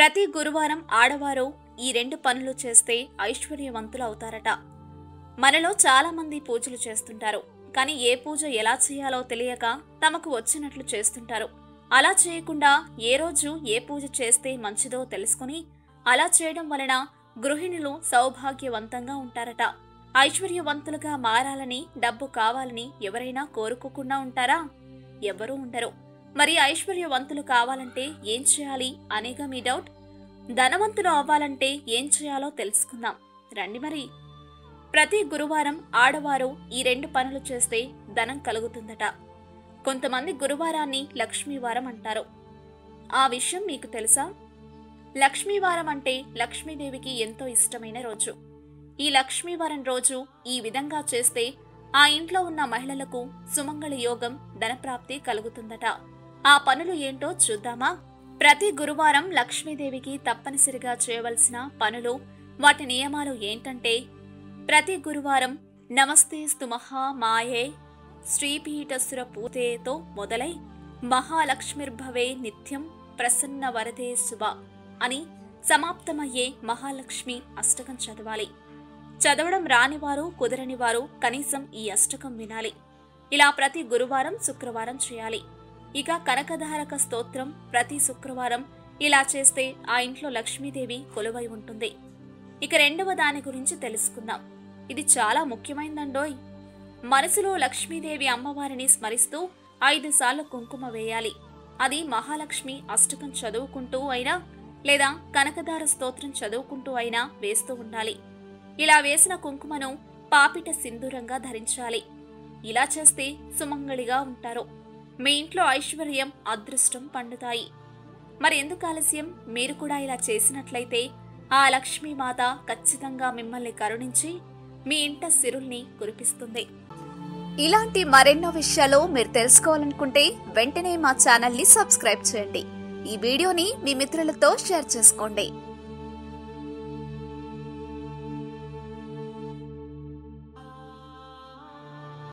ప్రతి గురువారం ఆడవారు ఈ రెండు పనులు చేస్తే ఐశ్వర్యవంతులు అవుతారట మనలో చాలామంది పూజలు చేస్తుంటారు. కానీ ఏ పూజ ఎలా చేయాలో తెలియక తమకు వచ్చినట్లు చేస్తుంటారు. అలా చేయకుండా ఏ రోజు ఏ పూజ చేస్తే మంచిదో తెలుసుకుని అలా చేయడం వలన గృహిణులు సౌభాగ్యవంతంగా ఉంటారట. ఐశ్వర్యవంతులుగా మారాలని డబ్బు కావాలని ఎవరైనా కోరుకోకుండా ఉంటారా? ఎవరూ ఉండరు. మరి ఐశ్వర్యవంతులు కావాలంటే ఏం చేయాలి అనేగా మీ డౌట్? ధనవంతులు అవ్వాలంటే ఏం చేయాలో తెలుసుకుందాం. రండి మరి. ప్రతి గురువారం ఆడవారు ఈ రెండు పనులు చేస్తే ధనం కలుగుతుందట. కొంతమంది గురువారాన్ని లక్ష్మీవారం అంటారు. ఆ విషయం మీకు తెలుసా? లక్ష్మీవారం అంటే లక్ష్మీదేవికి ఎంతో ఇష్టమైన రోజు. ఈ లక్ష్మీవారం రోజు ఈ విధంగా చేస్తే ఆ ఇంట్లో ఉన్న మహిళలకు సుమంగళ యోగం ధనప్రాప్తి కలుగుతుందట. ఆ పనులు ఏంటో చూద్దామా? ప్రతి గురువారం లక్ష్మీదేవికి తప్పనిసరిగా చేయవలసిన పనులు వాటి నియమాలు ఏంటంటే ప్రతి గురువారం నమస్తే స్తుమహా మాయే శ్రీపీఠసుర పూతేతో మొదలై మహాలక్ష్మిర్భవే నిత్యం ప్రసన్న వరదే శుభ అని సమాప్తమయ్యే మహాలక్ష్మి అష్టకం చదవాలి. చదవడం రానివారు కుదరని వారు కనీసం ఈ అష్టకం వినాలి. ఇలా ప్రతి గురువారం శుక్రవారం చేయాలి. ఇక కనకధారక స్తోత్రం ప్రతి శుక్రవారం ఇలా చేస్తే ఆ ఇంట్లో లక్ష్మీదేవి కొలువై ఉంటుంది. ఇక రెండవ దాని గురించి తెలుసుకుందాం. ఇది చాలా ముఖ్యమైందండోయ్. మనసులో లక్ష్మీదేవి అమ్మవారిని స్మరిస్తూ ఐదు సార్లు కుంకుమ వేయాలి. అది మహాలక్ష్మి అష్టకం చదువుకుంటూ అయినా లేదా కనకదార స్తోత్రం చదువుకుంటూ అయినా వేస్తూ ఉండాలి. ఇలా వేసిన కుంకుమను పాపిట సింధూరంగా ధరించాలి. ఇలా చేస్తే సుమంగళిగా ఉంటారు. మీ ఇంట్లో ఐశ్వర్యం అదృష్టం పండుతాయి. మరి ఎందుకు ఆలస్యం? మీరు కూడా ఇలా చేసినట్లయితే ఆ లక్ష్మీమాత ఖచ్చితంగా మిమ్మల్ని కరుణించి మీ ఇంట సిరుల్ని కురిపిస్తుంది. ఇలాంటి మరెన్నో విషయాలు మీరు తెలుసుకోవాలనుకుంటే వెంటనే మా ఛానల్ని సబ్స్క్రైబ్ చేయండి. ఈ వీడియోని మీ మిత్రులతో షేర్ చేసుకోండి.